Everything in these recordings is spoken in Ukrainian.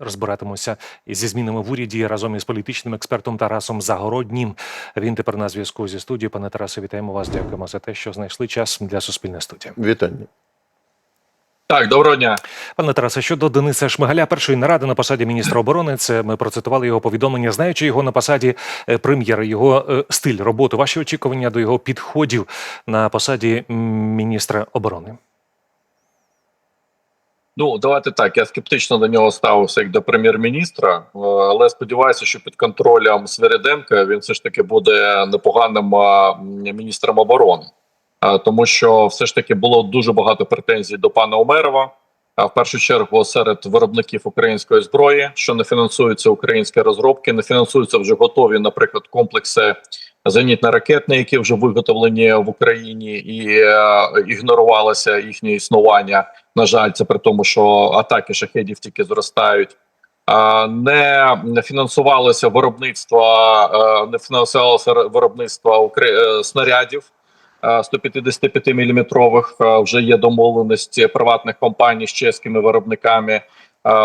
Розбиратимуся зі змінами в уряді разом із політичним експертом Тарасом Загороднім. Він тепер на зв'язку зі студією. Пане Тарасе, вітаємо вас. Дякуємо за те, що знайшли час для суспільної студії. Вітання. Так, доброго дня. Пане Тарасе, щодо Дениса Шмигаля, першої наради на посаді міністра оборони. Це ми процитували його повідомлення. Знаючи його на посаді е, прем'єра, його е, стиль роботи, ваші очікування до його підходів на посаді міністра оборони. Ну давайте так. Я скептично до нього ставився як до прем'єр-міністра, е, але сподіваюся, що під контролем Свириденка він все ж таки буде непоганим е, міністром оборони, Е, тому що все ж таки було дуже багато претензій до пана Умерова. А в першу чергу серед виробників української зброї, що не фінансуються українські розробки, не фінансуються вже готові, наприклад, комплекси зенітно-ракетні, які вже виготовлені в Україні, і е, ігнорувалося їхнє існування. На жаль, це при тому, що атаки шахедів тільки зростають. Не фінансувалося виробництво, е, не фінансувалося виробництво е, снарядів е, 155 мм. Вже є домовленості приватних компаній з чеськими виробниками. Е,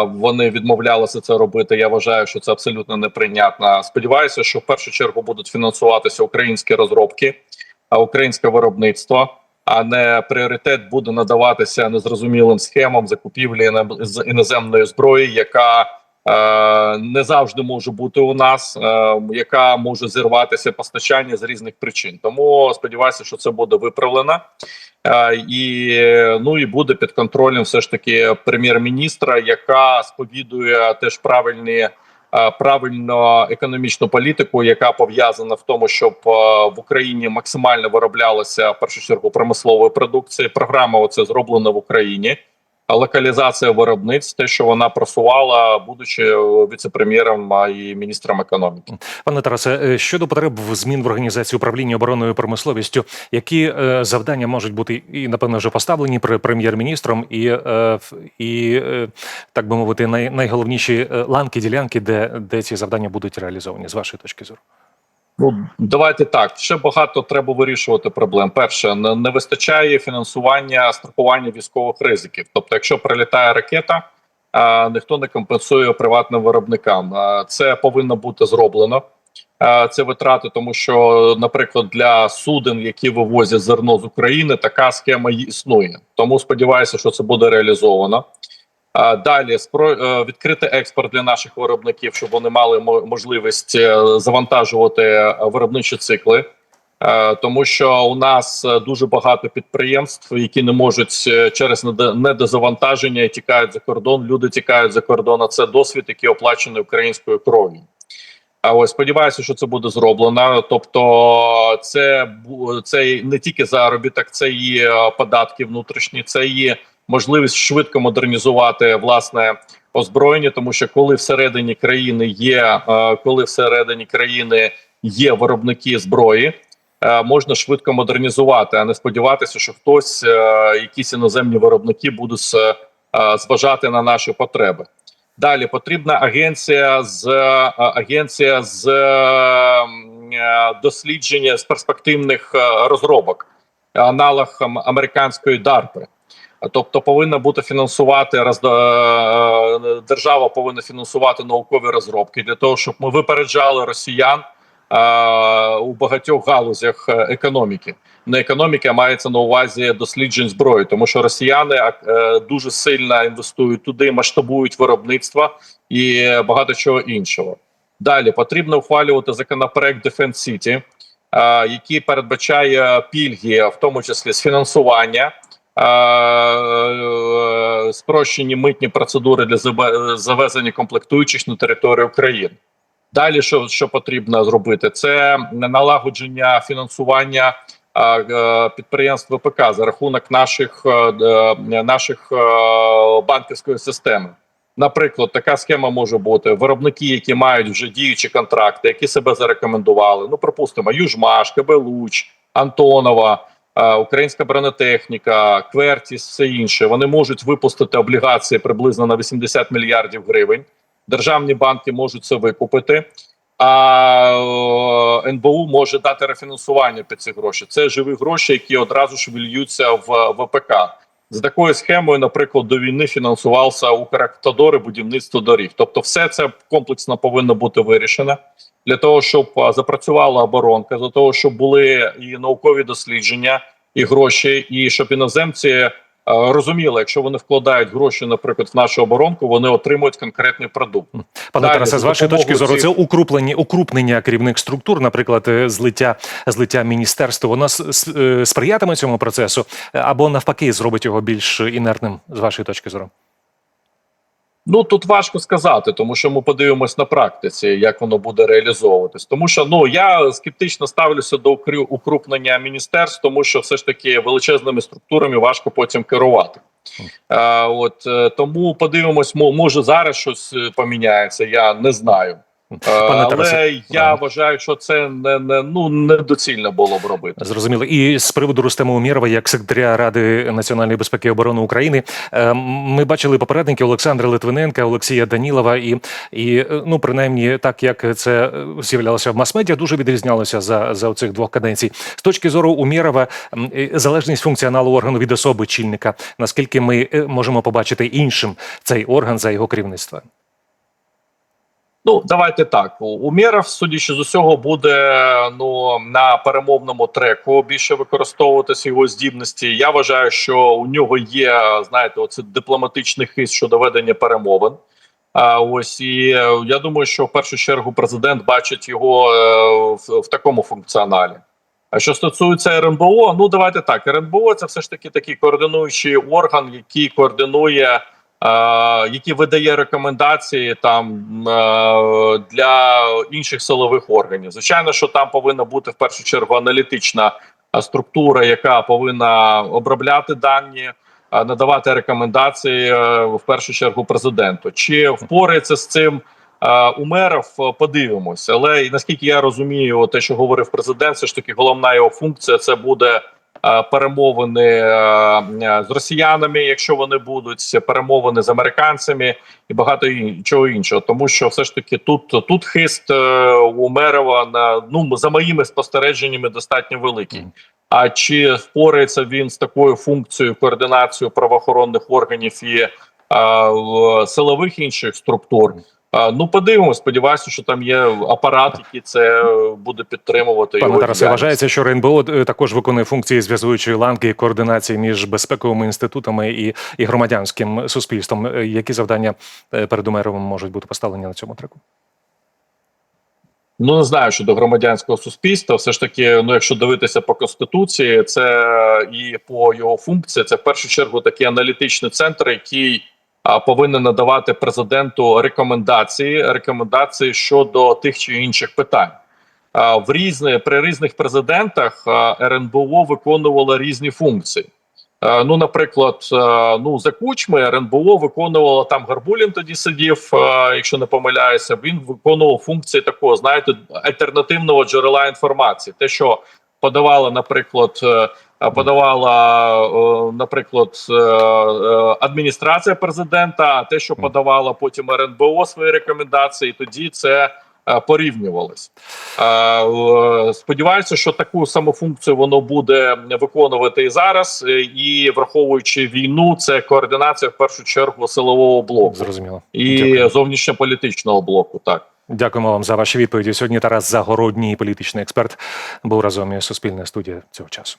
Вони відмовлялися це робити. Я вважаю, що це абсолютно неприйнятно. Сподіваюся, що в першу чергу будуть фінансуватися українські розробки, а українське виробництво а не пріоритет буде надаватися незрозумілим схемам закупівлі з іноземної зброї, яка е, не завжди може бути у нас, е, яка може зірватися постачання з різних причин. Тому сподіваюся, що це буде виправлено. Е, і ну і буде під контролем все ж таки прем'єр-міністра, яка сповідує теж правильні правильно економічну політику, яка пов'язана в тому, щоб е, в Україні максимально вироблялося в першу чергу промислової продукції. Програма оце зроблена в Україні. Локалізація виробництв, те, що вона просувала, будучи е, віце-прем'єром і міністром економіки. Пане Тарасе, е, щодо потреб змін в організації управління оборонною промисловістю, які е, завдання можуть бути і напевно вже поставлені при прем'єр-міністром, і, і так би мовити, най, найголовніші ланки ділянки, де, де ці завдання будуть реалізовані, з вашої точки зору. Ну давайте так. Ще багато треба вирішувати проблем. Перше, не, вистачає фінансування страхування військових ризиків. Тобто, якщо прилітає ракета, а, ніхто не компенсує приватним виробникам. А, це повинно бути зроблено. А, це витрати, тому що, наприклад, для суден, які вивозять зерно з України, така схема існує. Тому сподіваюся, що це буде реалізовано. Далі е, відкрити експорт для наших виробників, щоб вони мали можливість е, завантажувати е, виробничі цикли. Тому що у нас дуже багато підприємств, які не можуть через недозавантаження і тікають за кордон. Люди тікають за кордон. А це досвід, який оплачений українською кров'ю. А ось сподіваюся, що це буде зроблено. Тобто, це це не тільки заробіток, це і податки внутрішні, це і можливість швидко модернізувати власне озброєння, тому що коли всередині країни є, е, коли всередині країни є виробники зброї. е, Можна швидко модернізувати, а не сподіватися, що хтось, е, якісь іноземні виробники, будуть зважати на наші потреби. Далі потрібна агенція з агенція з дослідження з перспективних розробок, аналог американської DARPA. Тобто повинна бути фінансувати роз- е, держава повинна фінансувати наукові розробки для того, щоб ми випереджали росіян е, у багатьох галузях е, економіки. Не економіки, а мається на увазі досліджень зброї, тому що росіяни е, дуже сильно інвестують туди, масштабують виробництво і багато чого іншого. Далі потрібно ухвалювати законопроект Defense City, е, який передбачає пільги, в тому числі з фінансування. Е, Спрощені митні процедури для завезення комплектуючих на територію України. Далі, що, що потрібно зробити, це налагодження фінансування е, підприємств ВПК за рахунок наших е, наших банківської системи. Наприклад, така схема може бути виробники, які мають вже діючі контракти, які себе зарекомендували. Ну, припустимо, Южмаш, КБ Луч, Антонова, Українська бронетехніка, Квертіс, все інше. Вони можуть випустити облігації приблизно на 80 мільярдів гривень. Державні банки можуть це викупити. А е, НБУ може дати рефінансування під ці гроші. Це живі гроші, які одразу ж вільються в ВПК. За такою схемою, наприклад, до війни фінансувався Украктодор і будівництво доріг. Тобто, все це комплексно повинно бути вирішено для того, щоб запрацювала оборонка, для того, щоб були і наукові дослідження, і гроші, і щоб іноземці розуміли, якщо вони вкладають гроші, наприклад, в нашу оборонку, вони отримують конкретний продукт. Пане Далі, Тарасе, з вашої точки зору, допомогою це укруплення, укрупнення керівних структур, наприклад, е, злиття, злиття міністерства, воно е, сприятиме цьому процесу е, або навпаки зробить його більш інертним з вашої точки зору? Ну тут важко сказати, тому що ми подивимось на практиці, як воно буде реалізовуватись. Тому що ну я скептично ставлюся до укрупнення міністерств, тому що все ж таки величезними структурами важко потім керувати. Е, от е, тому подивимось, може зараз щось е, поміняється. Я не знаю. Е, Пане але Тарасе, я вважаю, що це не, не ну недоцільно було б робити. Зрозуміло. І з приводу Рустема Умєрова, як секретаря Ради національної безпеки і оборони України, е, ми бачили попередників Олександра Литвиненка, Олексія Данілова, і, і ну принаймні, так як це з'являлося в мас-медіа, дуже відрізнялося за, за цих двох каденцій. З точки зору Умєрова, залежність функціоналу органу від особи чільника. Наскільки ми е, можемо побачити іншим цей орган за його керівництва? Ну, давайте так. Умєров, судячи з усього, буде ну на перемовному треку більше використовуватися його здібності. Я вважаю, що у нього є, знаєте, оце дипломатичний хист щодо ведення перемовин. А ось і е, я думаю, що в першу чергу президент бачить його е, в, в такому функціоналі. А що стосується РНБО, ну давайте так. РНБО це все ж таки такий координуючий орган, який координує які видає рекомендації там е, для інших силових органів. Звичайно, що там повинна бути в першу чергу аналітична е, структура, яка повинна обробляти дані, е, надавати рекомендації е, в першу чергу президенту. Чи впорається з цим? е, Умеров е, подивимося, але наскільки я розумію, те, що говорив президент, все ж таки головна його функція це буде е, перемовини е, е, з росіянами, якщо вони будуть перемовини з американцями і багато чого іншого. Тому що все ж таки тут тут хист е, у Умерова на ну за моїми спостереженнями достатньо великий. А чи впорається він з такою функцією координацією правоохоронних органів і е, в- силових інших структур? Ну, подивимось. Сподіваюся, що там є апарат, який це е, буде підтримувати. Пане Тарасе, вважається, що РНБО е, також виконує функції зв'язуючої ланки і координації між безпековими інститутами і, і громадянським суспільством. Е, Які завдання перед Умеровим можуть бути поставлені на цьому треку? Ну не знаю щодо громадянського суспільства. Все ж таки, ну якщо дивитися по конституції, це і по його функції, це в першу чергу такий аналітичний центр, який повинен надавати президенту рекомендації, рекомендації щодо тих чи інших питань. В різні при різних президентах РНБО виконувало різні функції. Ну, наприклад, ну за кучми РНБО виконувало там Гарбулін тоді сидів, якщо не помиляюся. Він виконував функції такого, знаєте, альтернативного джерела інформації. Те, що подавала, наприклад, е, подавала, е, наприклад, е, адміністрація президента, а те, що подавала потім РНБО свої рекомендації, тоді це порівнювалось. Сподіваюся, що таку саму функцію воно буде виконувати і зараз, і враховуючи війну, це координація в першу чергу силового блоку Зрозуміло. і зовнішньополітичного блоку. Так. Дякуємо вам за ваші відповіді. Сьогодні Тарас Загородній, політичний експерт, був разом із Суспільною студія цього часу.